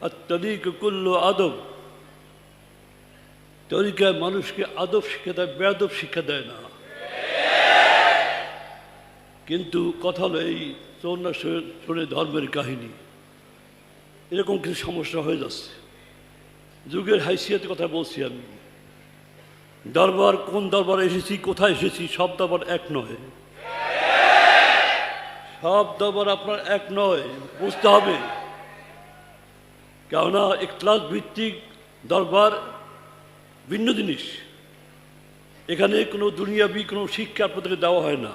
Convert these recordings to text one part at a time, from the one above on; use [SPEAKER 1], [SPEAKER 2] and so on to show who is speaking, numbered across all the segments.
[SPEAKER 1] আর কুল্ল আদব। তরিকায় মানুষকে আদব শিক্ষা দেয়, বেয়াদব শিক্ষা দেয় না। কিন্তু কথা হলো এই চৌনা ধর্মের কাহিনী। এরকম কিছু সমস্যা হয়ে যাচ্ছে। যুগের হাইসিয়াতের কথা বলছি আমি। দরবার, কোন দরবারে এসেছি, কোথায় এসেছি, সব দরবার এক নয়। সব দরবার আপনার এক নয়, বুঝতে হবে। কেননা ক্লাস ভিত্তিক দরবার ভিন্ন জিনিস। এখানে কোনো দুনিয়াবি, কোনো শিক্ষা আপনাদেরকে দেওয়া হয় না।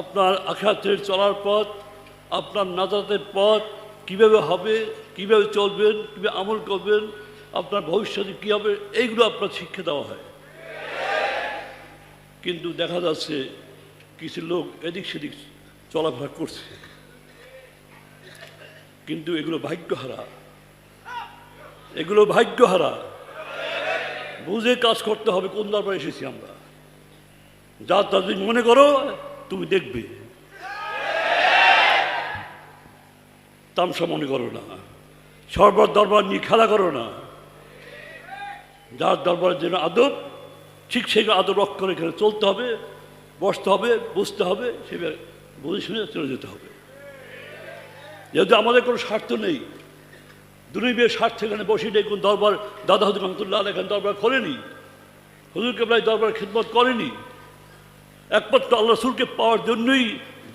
[SPEAKER 1] আপনার আখাতের চলার পথ, আপনার নাজাতের পথ, কীভাবে হবে, কীভাবে চলবেন, কীভাবে আমল করবেন, আপনার ভবিষ্যতে কী হবে, এইগুলো আপনার শিক্ষা দেওয়া হয়। কিন্তু দেখা যাচ্ছে, কিছু লোক এদিক সেদিক চলাফেরা করছে। কিন্তু এগুলো ভাগ্যহারা। এগুলো ভাগ্যহারা। বুঝে কাজ করতে হবে, কোন দরবারে এসেছি আমরা? যা তা যদি মনে করো, তুমি দেখবে। তামসা মনে করো না। সর্বর দরবার নিয়ে খেলা করো না। যার দরবারের জন্য আদব, ঠিক সেই আদব অক্ষর এখানে চলতে হবে, বসতে হবে, বুঝতে হবে, সেভাবে বুঝে শুনে চলে যেতে হবে। যেহেতু আমাদের কোনো স্বার্থ নেই দুনিবের স্বার্থ এখানে বসে নেই কোন দরবার, দাদা হুজুর রহমতুল্লাহ এখানে দরবার খোলেনি। হুজুর কেবলাই দরবার খিদমত করেনি। একমাত্র আল্লাহ রসুলকে পাওয়ার জন্যই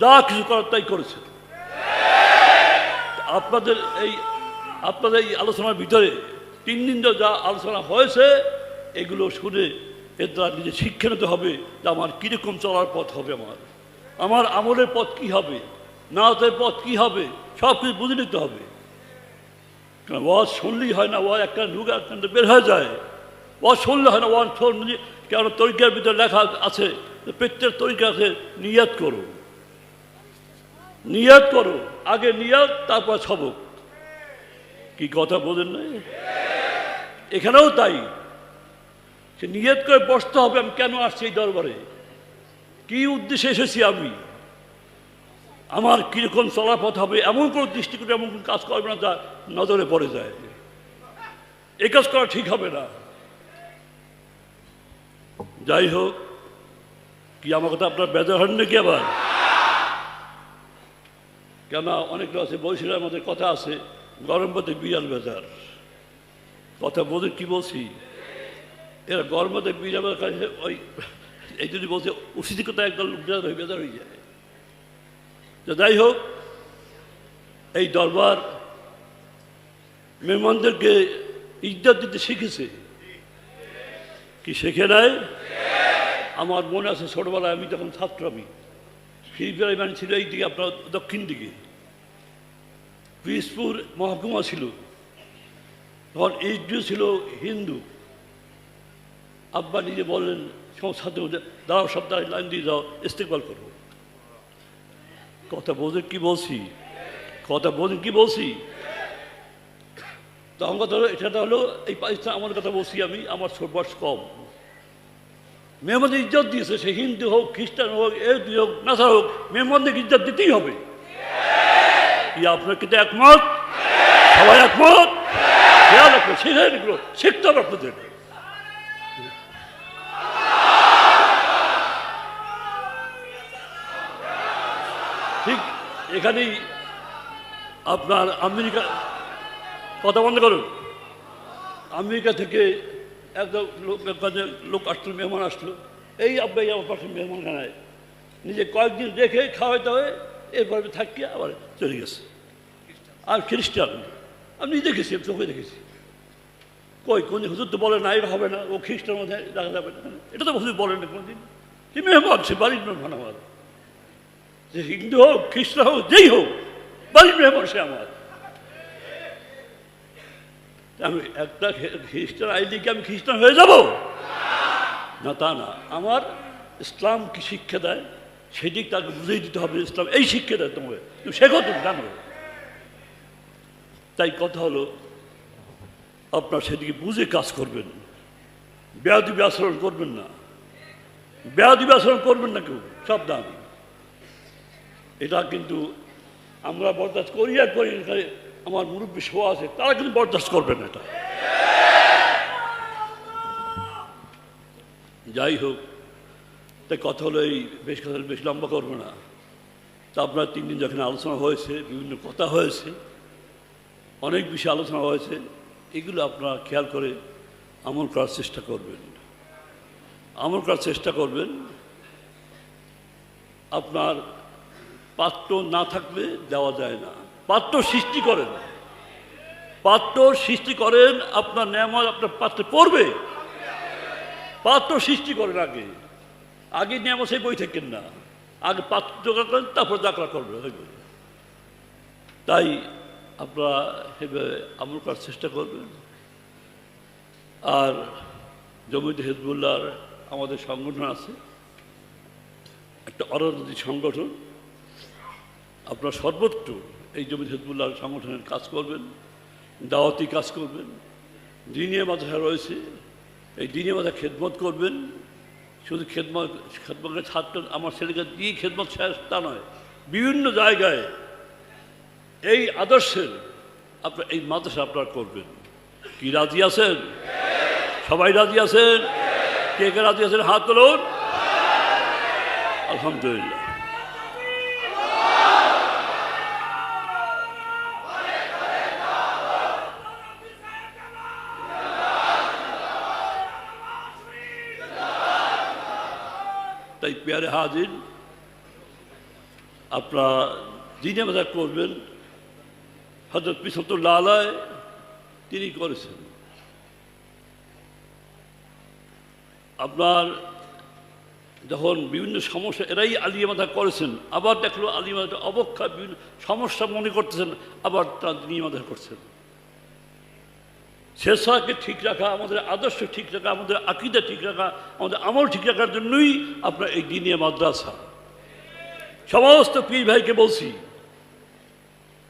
[SPEAKER 1] যা কিছু করার তাই করেছে। আপনাদের এই আপনাদের এই আলোচনার ভিতরে তিন দিন ধরে যা আলোচনা হয়েছে, এগুলো শুনে এর দ্বারা নিজে শিক্ষা নিতে হবে যে আমার কীরকম চলার পথ হবে আমার। আমার আমলের পথ কি হবে? নাতের পথ কি হবে? সব কিছু বুঝে নিতে হবে। কারণ ওয়াজ শুনলেই হয় না, ওয়াজ একটা ঢুকে একটা বের হয়ে যায়। ওয়াজ শুনলে হয় না, ওয়াজ শুনলে কেন, তরিকার ভিতরে লেখা আছে যে প্রত্যেক তরিকা আছে নিয়াত করো। নিয়াত করো, আগে নিয়াত, তারপর সবক। কি কথা বলেন না এখানেও তাই। সে নিয়ত করে বসতে হবে, আমি কেন আসছি এই দরবারে? কি উদ্দেশ্যে এসেছি আমি? আমার কীরকম চলাপথ হবে, এমন কোনো দৃষ্টিকোণে এমন কোনো কাজ করবে না যা নজরে পড়ে যায়। এই কাজ করা ঠিক হবে না। যাই হোক, কি আমার কথা আপনার বেজার হন নাকি আবার? কেন অনেক আছে বলছিলাম, আমাদের কথা আছে, গরম পথে বিড়াল বেজার। কথা বলতে কি বলছি? এরা গরম পথে বিড়াল ওই, এই যদি বলছে উচিতিকতা একদল লোক বেজার হয়ে বেজার হয়ে যায়। তো যাই হোক, এই দরবার মেহমানদেরকে ইজ্জত দিতে শিখেছে। কি শেখে নাই? আমার মনে আছে, ছোটবেলায় আমি তখন ছাত্র আমি। ফিরিপিয়ার মানে ছিল এই দিকে, আপনার দক্ষিণ দিকে। পিসপুর মহকুমা ছিল। তখন এইচডিও ছিল, হিন্দু। আব্বা নিজে বললেন সংস্থাতে দাঁড়াও, সপ্তাহে লাইন দিয়ে যাও, ইস্তেকবাল করো কথা বোঝেন কি বলছি? কথা বোঝেন কি বলছি? তখন কথা হলো, এটা হলো, এই পাকিস্তান আমার কথা বলছি আমি, আমার বয়স কম। মেহমানদের ইজ্জত দিয়েছে, সে হিন্দু হোক, খ্রিস্টান হোক এদি হোক নাসা হোক, মেহমানদের ইজ্জত দিতেই হবে। কি আপনার কিন্তু একমত? সবাই একমত? খেয়াল রাখবে শিখে শিখতে হবে আপনাদের। ঠিক এখানেই আপনার আমেরিকা, কথা বন্ধ করুন। আমেরিকা থেকে একদম লোক লোক আসলো, মেহমান আসলো। এই আব্বাই আমার পাশে মেহমান খানায়। নিজে কয়েকদিন রেখে খাওয়াইতে হবে, এরপরে থাকিয়ে আবার চলে গেছে। আর খ্রিস্টান, আমি দেখেছি চোখে দেখেছি। কই, কোন হুজুর তো বলে না এটা হবে না, ও খ্রিস্টান মধ্যে দেখা যাবে না। এটা তো হুজুর বলেন না কোনোদিন। সে মেহমান, সে বাড়ির মেহমান আমার। যে হিন্দু হোক খ্রিস্টান হোক, যেই হোক বাড়ির মেহমান সে আমার। আমি একটা খ্রিস্টান আইলে কি আমি খ্রিস্টান হয়ে যাব? না, তা না। আমার ইসলাম কি শিক্ষা দেয়? সেদিক তাকে বুঝিয়ে দিতে হবে ইসলাম এই শিক্ষা দেয় তোমাকে। তুমি শেখো তুমি, জানো। তাই কথা হলো, আপনার সেদিকে বুঝে কাজ করবেন। বেয়াদিবি আচরণ করবেন না। বেয়াদিবি আচরণ করবেন না কেউ সব দাম এটা কিন্তু আমরা বরদাস্ত করি আর করি আমার মুরব্বী শোয়া আছে, তারা কিন্তু বরদাস্ত করবে না এটা। যাই হোক তাই কথা হলো এই বেশ কথা বেশ লম্বা করব না। তা আপনার তিন দিন যখন আলোচনা হয়েছে, বিভিন্ন কথা হয়েছে, অনেক বিষয়ে আলোচনা হয়েছে, এগুলো আপনারা খেয়াল করে আমল করার চেষ্টা করবেন। আমল করার চেষ্টা করবেন, আপনার পাত্র না থাকলে দেওয়া যায় না। পাত্র সৃষ্টি করেন। পাত্র সৃষ্টি করেন, আপনার নেমাজ আপনার পাত্রে পড়বে। পাত্র সৃষ্টি করেন আগে। আগে নেমাজ সেই বই থাকেন না। আগে পাত্র জোগাড় করেন, তারপর দাখলা করবে হইবে তাই আপনারা সেভাবে আমল করার চেষ্টা করবেন। আর জমিদ হেজবুল্লাহর আমাদের সংগঠন আছে। একটা অরাজনৈতিক সংগঠন। আপনার সর্বত্র এই জমিদ হেজবুল্লাহর সংগঠনের কাজ করবেন, দাওয়াতি কাজ করবেন দিনিয়া মাদ্রাসা রয়েছে, এই দিনিয়া মাদ্রাসা খেদমত করবেন, শুধু খেদমত, খেদমতের ছাত্র, আমার ছেলেকে দিয়ে খেদমত শেষ, তা নয়, বিভিন্ন জায়গায় এই আদর্শের আপনার, এই মাদ্রাসা আপনার করবেন। কি রাজি আছেন? সবাই রাজি আছেন? কে কে রাজি আছেন? হাত তুলুন। আলহামদুলিল্লাহ। পেয়ারে হাজির আপনারা দিনে বাজার করবেন হজরত পিসতুল্লাহ আলায় তিনি করেছেন আপনার যখন বিভিন্ন সমস্যা, এরাই আলিয়া মাথা করেছেন। আবার দেখল আলিয়া মাথা অবক্ষা বিভিন্ন সমস্যা মনে করতেছেন, আবার তারা দিনী মাথা করছেন। শেষাকে ঠিক রাখা, আমাদের আদর্শ ঠিক রাখা, আমাদের আকিদা ঠিক রাখা, আমাদের আমল ঠিক রাখার জন্যই আপনার এই দিনিয়া মাদ্রাসা। সমস্ত পীর ভাইকে বলছি,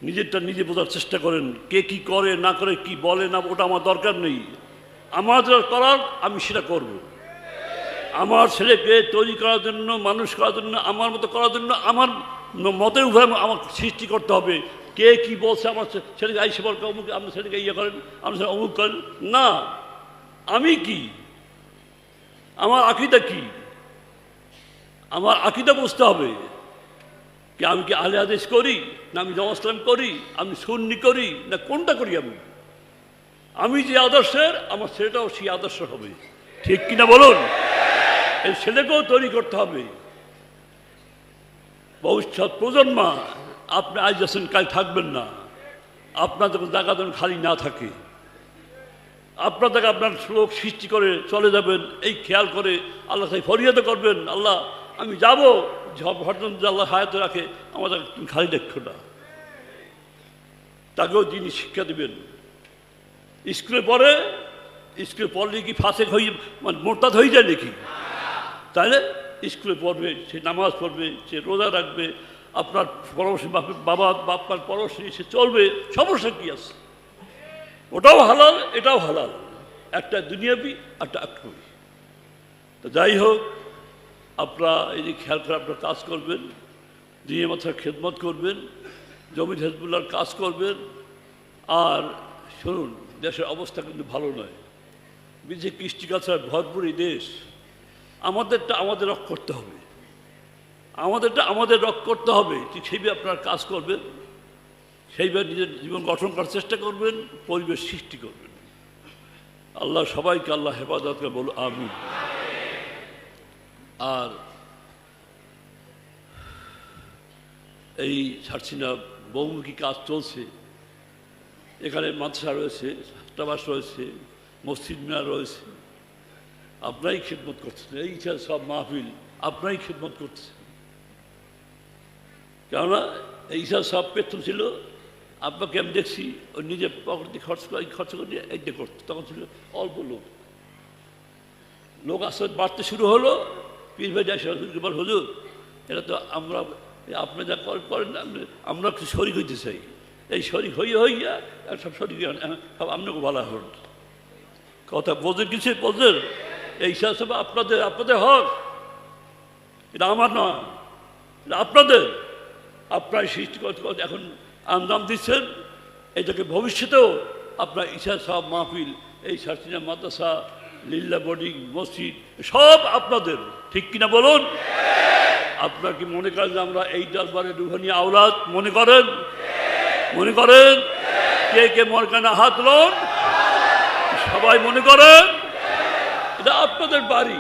[SPEAKER 1] নিজেরটা নিজে বোঝার চেষ্টা করেন, কে কি করে, না করে, কি বলে, না, ওটা আমার দরকার নেই। আমার যেটা করার, আমি সেটা করব। আমার ছেলেকে তৈরি করার জন্য, মানুষ করার জন্য, আমার মতো করার জন্য, আমার মতের উভয় আমার সৃষ্টি করতে হবে। কে কি বলছে আমার ছেলেকে আইসে বলকে অমুক আপনার ছেলেকে ইয়ে করেন আপনার ছেলে অমুক করেন। না, আমি কি? আমার আকিদা কি? আমার আকিদা বুঝতে হবে কি আমি কি আলে আদেশ করি, না আমি নমস্কার করি, আমি সুন্নি করি, না কোনটা করি আমি? আমি যে আদর্শের, আমার ছেলেটাও সেই আদর্শ হবে। ঠিক কিনা বলুন? এই ছেলেকেও তৈরি করতে হবে। ভবিষ্যৎ প্রজন্মা আপনি আজ আছেন, কাল থাকবেন না। আপনার যখন জায়গা যখন খালি না থাকে। আপনার জায়গা আপনার শ্লোক সৃষ্টি করে চলে যাবেন, এই খেয়াল করে আল্লাহ তাই ফরিয়াদ করবেন, আল্লাহ, আমি যাব। ভজন আল্লাহ হায়াতে রাখে আমাদের তুমি খালি দেখো না। তাকেও যিনি শিক্ষা দেবেন। স্কুলে পড়ে, স্কুলে পড়লে কি ফাঁসে হয়ে মানে মোরতাদ হয়ে যায় নাকি? তাহলে স্কুলে পড়বে, সে নামাজ পড়বে, সে রোজা রাখবে আপনার পরশ বাবা বাপ্পার পরশ নিয়ে সে চলবে, সমস্যা কি আছে? ওটাও হালাল, এটাও হালাল। একটা দুনিয়াবি, একটা আক্রমী তো যাই হোক, আপনারা এই যে খেয়াল করে আপনার কাজ করবেন দিনে মাথার খেদমত করবেন, জমির হেজবুল্লার কাজ করবেন, আর শুনুন, দেশের অবস্থা কিন্তু ভালো নয়। বিজে কৃষ্টি কালচার ভরপুর দেশ। আমাদেরটা আমাদের রক করতে হবে। আমাদেরটা, আমাদের রক করতে হবে। ঠিক সেইভাবে আপনার কাজ করবেন। সেইভাবে নিজের জীবন গঠন করার চেষ্টা করবেন, পরিবেশ সৃষ্টি করবেন। আল্লাহ সবাইকে আল্লাহ হেফাজত করে বলো আমি আর এই ছাড়ছি না বহুমুখী কাজ চলছে। এখানে মাদ্রাসা রয়েছে ছাত্রাবাস রয়েছে, মসজিদ মিনার রয়েছে। আপনারাই খেদমত করছেন এই সব মাহফিল, আপনারাই খেদমত করছেন কেননা এই সব পেতন ছিল আব্বাকে আমি দেখছি ওই নিজের পকেটে খরচ করে খরচ করে এইটা করতো। তখন ছিল অল্প লোক। লোক আস্তে বাড়তে শুরু হলো পীর ভাই যাই বল হুজুর এটা তো আমরা আপনি যা কর- করেন আমরা- একটু শরিক হইতে চাই। এই শরিক হইয়া হইয়া আর সব শরিক আহ, সব আপনাকে বলা হল। কথা বোঝেন কিছু বোঝেন? এই সব আপনাদের আপনাদের হক। এটা আমার নয় এটা আপনাদের। আপনার সৃষ্টি করতে করতে এখন আন্দাম দিচ্ছেন। এটাকে ভবিষ্যতেও আপনার ঈশা সাহেব মাহফিল, এই সার্সিনা মাদ্রাসা লিল্লা বোর্ডিং, মসজিদ, সব আপনাদের। ঠিক কিনা বলুন? আপনার কি মনে করেন আমরা এই দরবারে রুহানি আওলাদ? মনে করেন? মনে করেন? কে কে মরকানা হাত লোন? সবাই মনে করেন? এটা আপনাদের বাড়ি।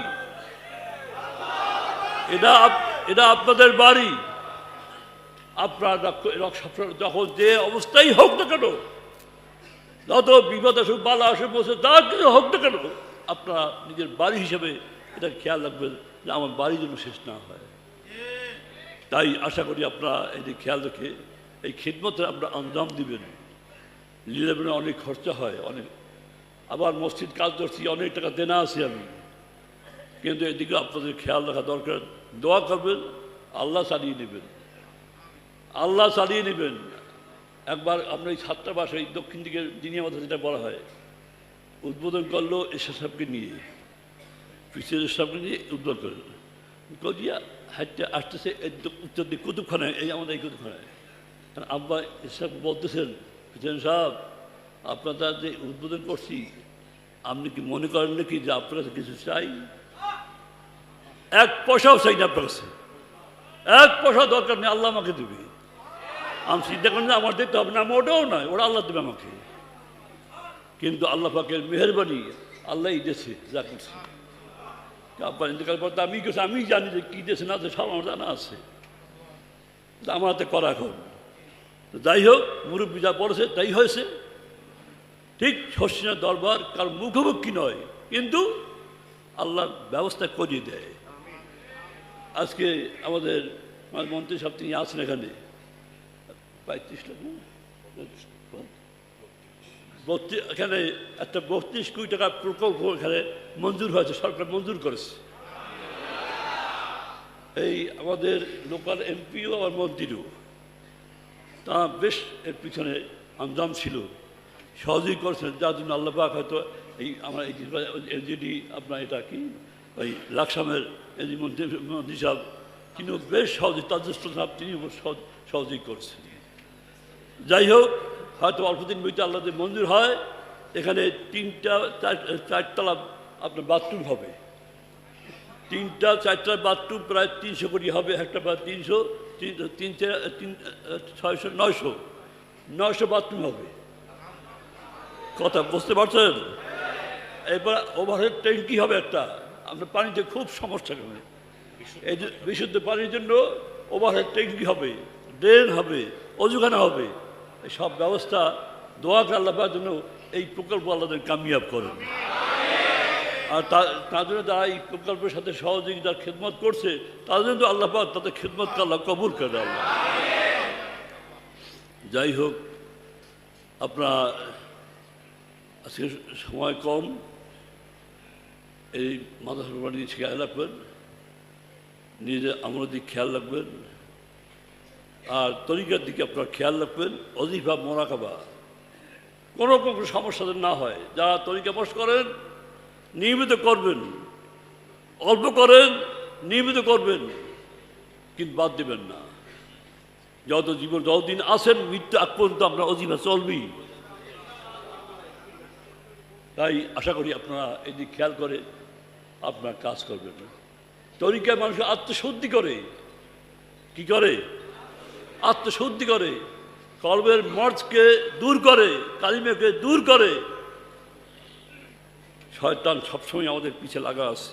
[SPEAKER 1] এটা এটা আপনাদের বাড়ি। আপনার যখন যে অবস্থাই হোক না কেন, যত বিপদ আসুক বালা আসুক, বসে যা কিছু হোক না কেন, আপনারা নিজের বাড়ি হিসেবে এটা খেয়াল রাখবেন যে আমার বাড়ি যেন শেষ না হয়। তাই আশা করি আপনারা এটি খেয়াল রেখে এই খিদমতে আপনারা আঞ্জাম দিবেন। লীলাবেনে অনেক খরচা হয়, অনেক। আবার মসজিদ কাজ করছি, অনেক টাকা দেনা আছে আমি। কিন্তু এদিকে আপনাদের খেয়াল রাখা দরকার। দোয়া করবেন, আল্লাহ চালিয়ে নেবেন আল্লাহ চালিয়ে নেবেন। একবার আমরা এই সাতটা বাস এই দক্ষিণ দিকের দিনিয়া মাথা যেটা বলা হয়, উদ্বোধন করল এসে সাহেবকে নিয়ে। পিছিয়ে সাহেবকে নিয়ে উদ্বোধন করল। কদিয়া হাঁটতে আসতেছে উত্তর দিক, কুতুবখানায়, এই আমাদের এই কুতুবখানায়। কারণ আব্বা এসব বলতেছেন পিছন সাহেব, আপনারা যে উদ্বোধন করছি, আপনি কি মনে করেন নাকি যে আপনার কিছু চাই? এক পয়সাও চাই না আপনার কাছে। এক পয়সা দরকার নেই, আল্লাহ আমাকে দেবে। আমি চিন্তা করেন আমার দেখতে হবে না ওটাও নয়, ওরা আল্লাহ দেবে আমাকে। কিন্তু আল্লাহ পাকের মেহরবানি, আল্লাহ দিয়েছে যা করছে। আপনার ইন্তকাল পর আমি কিছু, আমি জানি যে কী দেশে না সব আমার জানা আছে। আমার হাতে করা এখন। যাই হোক, মুরব্বী যা পড়েছে তাই হয়েছে। ঠিক শস্যিনা দরবার কার মুখোমুখি নয়, কিন্তু আল্লাহর ব্যবস্থা করিয়ে দেয়। আজকে আমাদের মন্ত্রী সব তিনি আছেন এখানে। পঁয়ত্রিশ লাখ বত্রিশ এখানে একটা বত্রিশ কোটি টাকার প্রকল্প এখানে মঞ্জুর হয়েছে সরকার মঞ্জুর করেছে এই আমাদের লোকাল এমপিও আর মন্ত্রীও তা বেশ এর পিছনে আঞ্জাম ছিল সহযোগী করেছেন যার জন্য আল্লাপাক হয়তো এই আমার এই এলজিডি আপনার এটা কি ওই লাকসামের এলজি মন্ত্রী মন্ত্রী সাহেব তিনিও বেশ সহযোগী তাজস্ত সাহেব তিনিও সহ- সহযোগী করেছেন যাই হোক, হয়তো অল্প দিন বইতে আল্লাহ মঞ্জুর হয়। এখানে তিনটা, চার- চারতলা আপনার বাথরুম হবে। তিনটা চারটা বাথরুম প্রায় তিনশো কোটি হবে, একটা প্রায় তিনশো, তিন তিন ছয়শো, নয়শো নয়শো বাথরুম হবে। কথা বুঝতে পারছেন? এবার ওভারহেড ট্যাঙ্কি হবে একটা? আপনার পানিতে খুব সমস্যা হবে এই বিশুদ্ধ পানির জন্য ওভারহেড ট্যাঙ্কি হবে? ড্রেন হবে, অজুখানা হবে। সব ব্যবস্থা দোয়া করে আল্লাহ জন্য এই প্রকল্প আল্লাহদের কামিয়াব করেন। আর তার জন্য যারা এই প্রকল্পের সাথে সহযোগিতার খেদমত করছে, তাদের জন্য আল্লাহ পাক তাদের খেদমত আল্লাহ কবুল করে আল্লাহ যাই হোক, আপনার আজকে সময় কম, এই মাদ্রাসা বাড়ি খেয়াল রাখবেন, নিজের আমলের দিক খেয়াল রাখবেন। আর তরিকার দিকে আপনারা খেয়াল রাখবেন, অজিফা মোরাকাবা কোনো কোনো সমস্যা না হয়। যারা তরিকা বস করেন, নিয়মিত করবেন। অল্প করেন, নিয়মিত করবেন, কিন্তু বাদ দেবেন না। যত জীবন, যতদিন আসেন মৃত্যু আগ পর্যন্ত আমরা অজিফা চলবেই তাই আশা করি আপনারা এদিক খেয়াল করে আপনার কাজ করবেন। তরিকায় মানুষ আত্মশুদ্ধি করে। কি করে? আত্মশুদ্ধি করে কর্মের মর্জকে দূর করে, কালিমেকে দূর করে। শয়তান সবসময় আমাদের পিছে লাগা আছে।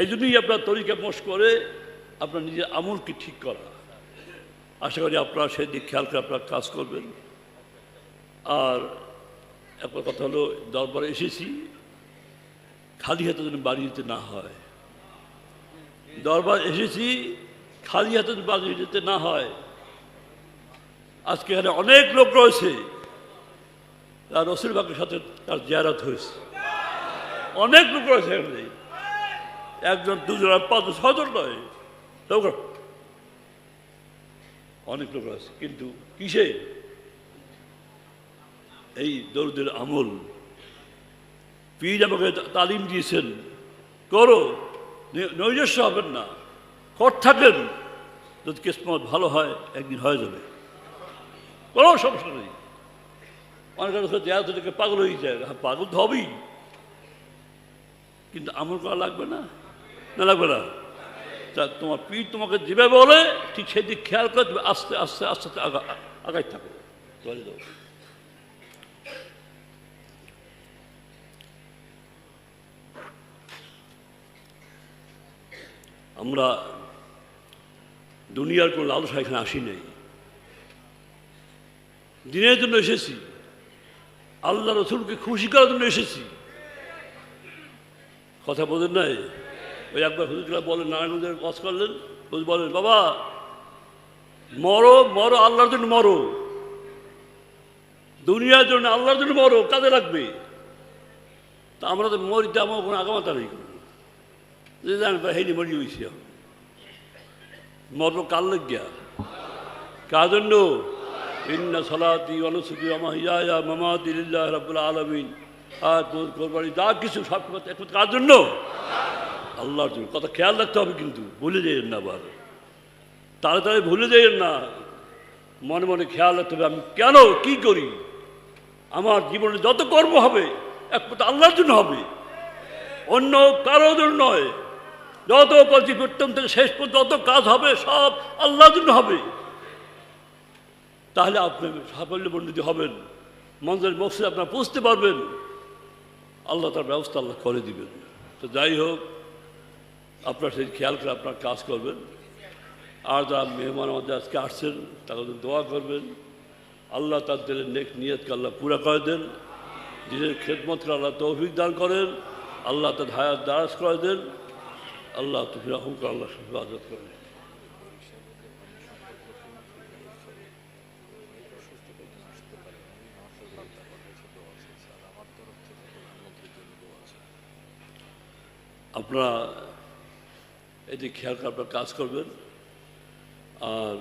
[SPEAKER 1] এই জন্যই আপনার তরিকা মোশ করে আপনার নিজের আমলকে ঠিক করা। আশা করি আপনারা সেই দিক খেয়াল করে আপনারা কাজ করবেন। আর একটা কথা হলো, দরবারে এসেছি। খালি হাতে যেন বাড়ি যেতে না হয়। দরবার এসেছি, খালি হাতে বাড়ি যেতে না হয়। আজকে এখানে অনেক লোক রয়েছে। তার রসুলবাগের সাথে তার জিয়ারত হয়েছে। অনেক লোক রয়েছে এখানে। একজন দুজন পাঁচজন ছজন নয়। লোক অনেক লোক রয়েছে। কিন্তু কিসে? এই দরুদের আমল। পীর আমাকে তালিম দিয়েছেন। করো। নৈজস্ব হবেন না। কর থাকেন। যদি কিসমত ভালো হয়, একদিন হয়ে যাবে। কোনো সমস্যা নেই। অনেক দেয়া থেকে পাগল হয়ে যায়। হ্যাঁ, পাগল তো হবেই। কিন্তু আমল করা লাগবে না? না লাগবে না? তা তোমার পীর তোমাকে যেভাবে বলে ঠিক সেদিক খেয়াল করে তুমি আস্তে আস্তে আস্তে আস্তে আগা আগাই থাকো। চলে যাও আমরা দুনিয়ার কোনো লালসা এখানে আসি নাই। দিনের জন্য এসেছি। আল্লাহ রসুলকে খুশি করার জন্য এসেছি। কথা বলেন নাই? ওই একবার হুজুরা বলেন নারায়ণগঞ্জের বস করলেন। বলেন, বাবা, মরো মরো, আল্লাহর জন্য মরো। দুনিয়ার জন্য আল্লাহর জন্য মরো, কাজে লাগবে। তা আমরা তো মরিতে আমার কোনো আগামাতা নেই। যে জানেন হেনি মরি হয়েছি মরবো কার লাগিয়া? কার জন্য? ইন্না সলাতি অনুসুতি আমাহিয়া মামাতি লিল্লাহ রাব্বুল আলামিন। আর তোর কোরবানি যা কিছু সব কথা একমাত্র কার জন্য? আল্লাহর জন্য। কথা খেয়াল রাখতে হবে কিন্তু, ভুলে যাইয়েন না আবার। তাড়াতাড়ি ভুলে যাইয়েন না। মনে মনে খেয়াল রাখতে হবে, আমি কেন, কি করি? আমার জীবনে যত কর্ম হবে, একমাত্র আল্লাহর জন্য হবে। অন্য কারোর জন্য নয়। যত করছি থেকে শেষ পর্যন্ত যত কাজ হবে, সব আল্লাহর জন্য হবে। তাহলে আপনি সাফল্যমণ্ডিত হবেন। মঞ্জের মকসে আপনার বুঝতে পারবেন। আল্লাহ তার ব্যবস্থা আল্লাহ করে দিবেন। তো যাই হোক, আপনার সেই খেয়াল করে আপনার কাজ করবেন। আর যারা মেহমান আমাদের আজকে আসছেন, তাদের দোয়া করবেন। আল্লাহ তাদের নেক নিয়তকে আল্লাহ পুরা করে দেন। নিজের খেদমতকে আল্লাহ তৌফিক দান করেন। আল্লাহ তার হায়াত দারাজ করে দেন। আল্লাহ রকম করে আল্লাহ হেফাজত করেন। আপনারা এটি খেয়াল আপনার কাজ করবেন। আর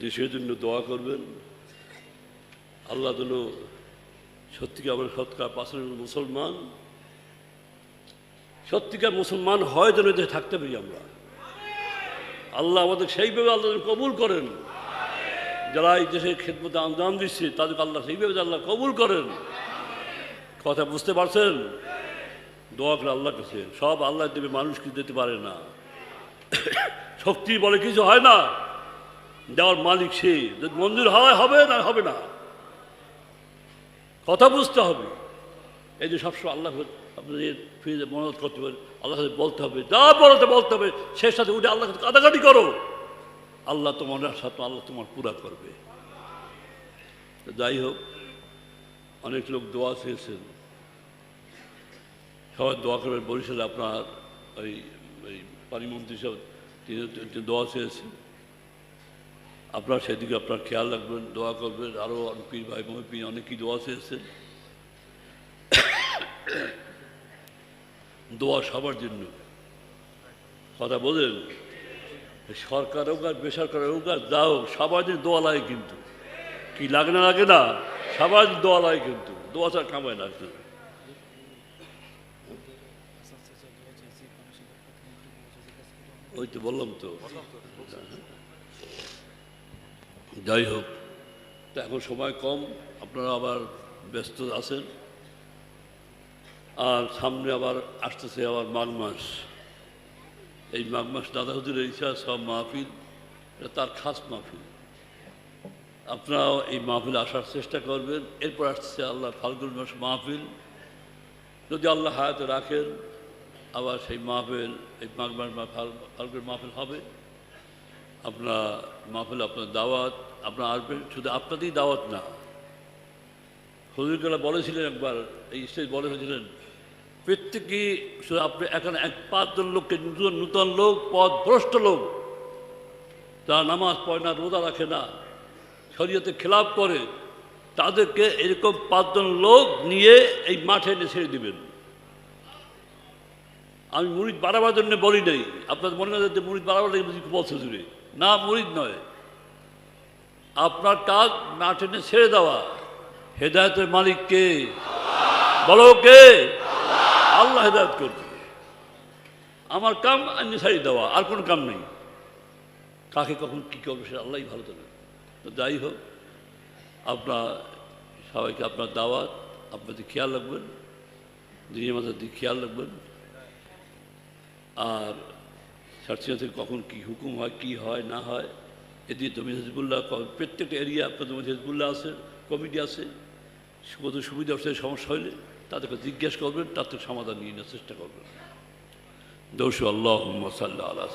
[SPEAKER 1] দেশের জন্য দোয়া করবেন। আল্লাহ যেন সত্যিকার আমরা সৎকার পাশের মুসলমান। সত্যিকার মুসলমান হয় যেন এতে থাকতে পারি আমরা। আল্লাহ আমাদের সেইভাবে আল্লাহ কবুল করেন। যারা এই দেশের খেদমতে আঞ্জাম দিচ্ছে, তাদেরকে আল্লাহ সেইভাবে আল্লাহ কবুল করেন। কথা বুঝতে পারছেন? দোয়া করে আল্লাহ কাছে। সব আল্লাহ দেবে মানুষ কিছু দিতে পারে না। শক্তি বলে কিছু হয় না। দেওয়ার মালিক সে। যদি মন্দির হয়, হবে না হবে না। কথা বুঝতে হবে। এই যে সবসময় আল্লাহ আপনাদের ফিরে মনত করতে পারে আল্লাহ সাথে বলতে হবে, যা বলতে বলতে হবে সে সাথে উঠে আল্লাহ কাটাকাটি করো। আল্লাহ তোমার সাথে আল্লাহ তোমার পুরা করবে। যাই হোক, অনেক লোক দোয়া চেয়েছেন। সবাই দোয়া করবেন বরিশালে আপনার ওই ওই পানিমন্ত্রী সব তিনি দোয়া চেয়েছেন। আপনার সেদিকে আপনার খেয়াল রাখবেন, দোয়া করবেন। আরও পীর ভাই মহিপীর অনেকেই দোয়া চেয়েছেন। দোয়া সবার জন্য। কথা বলেন? সরকার হোক আর বেসরকারি হোক আর যা হোক, সবার জন্য দোয়া লাগে কিন্তু। কি লাগে না লাগে না, সবার দোয়া লাগে কিন্তু। দোয়া ছাড়া কামায় না। কিন্তু। ওই তো বললাম তো। যাই হোক, তো এখন সময় কম, আপনারা আবার ব্যস্ত আছেন। আর সামনে আবার আসতেছে আবার মাঘ মাস। এই মাঘ মাস দাদা হুজুরের ইচ্ছা সব মাহফিল, এটা তার খাস মাহফিল। আপনারাও এই মাহফিল আসার চেষ্টা করবেন। এরপর আসছে আল্লাহ ফাল্গুন মাস মাহফিল। যদি আল্লাহ হায়াতে রাখেন আবার সেই মাহফিল, এই মাঘ মাস মা- মাহফিল হবে। আপনার মাহফিল, আপনার দাওয়াত, আপনার আসবেন, শুধু আপনাদেরই দাওয়াত না। হুজুরকেলা বলেছিলেন একবার, এই স্টেজ বলে হয়েছিলেন প্রত্যেকেই শুধু আপনি এখানে এক পাঁচজন লোককে নূতন নূতন লোক পথ ভ্রষ্ট লোক। যারা নামাজ পড়ে না, রোজা রাখে না, শরীয়তে খেলাপ করে, তাদেরকে এরকম পাঁচজন লোক নিয়ে এই মাঠে এনে ছেড়ে দিবেন। আমি মুড়িদ বাড়াবার জন্য বলি নাই। আপনার মনে হয় যে মুড়িদ বাড়াবার বুঝি বলছে জুড়ে না মুড়িদ নয়। আপনার কাজ মাঠে এনে ছেড়ে দেওয়া। হেদায়তের মালিক কে? বলো কে? আল্লাহ হেদায়ত করবে। আমার কাম আমি ছাড়িয়ে দেওয়া, আর কোনো কাম নেই। কাকে কখন কী করবে সেটা আল্লাহই ভালো জানে। তো যাই হোক, আপনার সবাইকে আপনার দাওয়াত, আপনাদের খেয়াল রাখবেন নিজের মাথার দিকে খেয়াল রাখবেন। আর সার্চিনা কখন কি হুকুম হয়, কি হয়, না হয়। এদিকে তুমি হেজবুল্লাহ প্রত্যেকটা এরিয়া আপনার মধ্যে হেজবুল্লাহ আছে, কমিটি আছে। কত সুবিধা অসুবিধা সমস্যা হলে তাদেরকে জিজ্ঞাসা করবেন, তার থেকে সমাধান নিয়ে নেওয়ার চেষ্টা করবেন। দৌসু আল্লাহ সাল্লাহ আল্লাহ